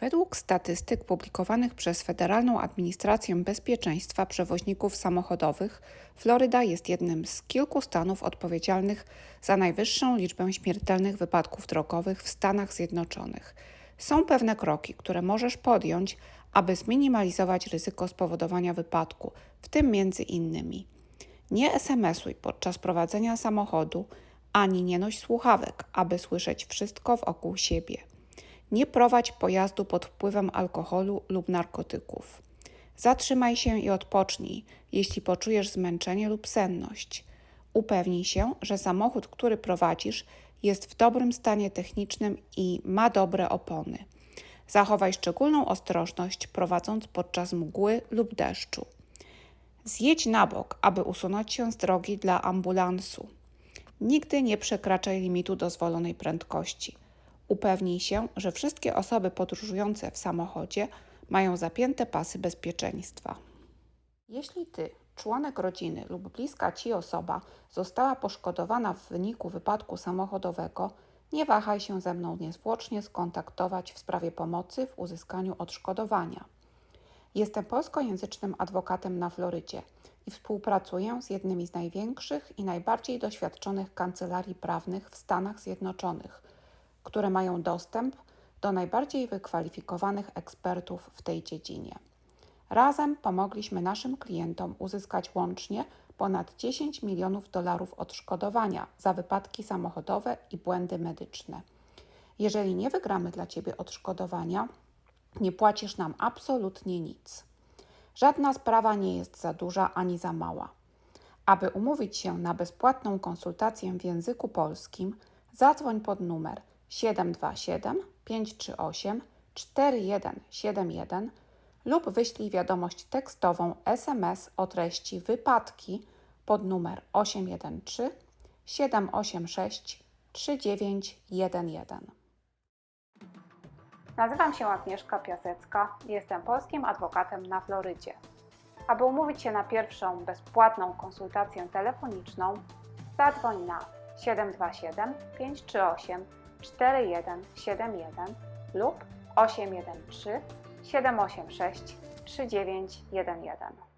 Według statystyk publikowanych przez Federalną Administrację Bezpieczeństwa Przewoźników Samochodowych, Floryda jest jednym z kilku stanów odpowiedzialnych za najwyższą liczbę śmiertelnych wypadków drogowych w Stanach Zjednoczonych. Są pewne kroki, które możesz podjąć, aby zminimalizować ryzyko spowodowania wypadku, w tym między innymi nie SMS-uj podczas prowadzenia samochodu, ani nie noś słuchawek, aby słyszeć wszystko wokół siebie. Nie prowadź pojazdu pod wpływem alkoholu lub narkotyków. Zatrzymaj się i odpocznij, jeśli poczujesz zmęczenie lub senność. Upewnij się, że samochód, który prowadzisz, jest w dobrym stanie technicznym i ma dobre opony. Zachowaj szczególną ostrożność prowadząc podczas mgły lub deszczu. Zjedź na bok, aby usunąć się z drogi dla ambulansu. Nigdy nie przekraczaj limitu dozwolonej prędkości. Upewnij się, że wszystkie osoby podróżujące w samochodzie mają zapięte pasy bezpieczeństwa. Jeśli ty, członek rodziny lub bliska ci osoba została poszkodowana w wyniku wypadku samochodowego, nie wahaj się ze mną niezwłocznie skontaktować w sprawie pomocy w uzyskaniu odszkodowania. Jestem polskojęzycznym adwokatem na Florydzie i współpracuję z jednymi z największych i najbardziej doświadczonych kancelarii prawnych w Stanach Zjednoczonych, które mają dostęp do najbardziej wykwalifikowanych ekspertów w tej dziedzinie. Razem pomogliśmy naszym klientom uzyskać łącznie ponad 10 milionów dolarów odszkodowania za wypadki samochodowe i błędy medyczne. Jeżeli nie wygramy dla Ciebie odszkodowania, nie płacisz nam absolutnie nic. Żadna sprawa nie jest za duża ani za mała. Aby umówić się na bezpłatną konsultację w języku polskim, zadzwoń pod numer 727 538 4171 lub wyślij wiadomość tekstową SMS o treści wypadki pod numer 813 786 3911. Nazywam się Agnieszka Piasecka jestem polskim adwokatem na Florydzie. Aby umówić się na pierwszą bezpłatną konsultację telefoniczną, zadzwoń na 727 538 4171 lub 813 786 3911.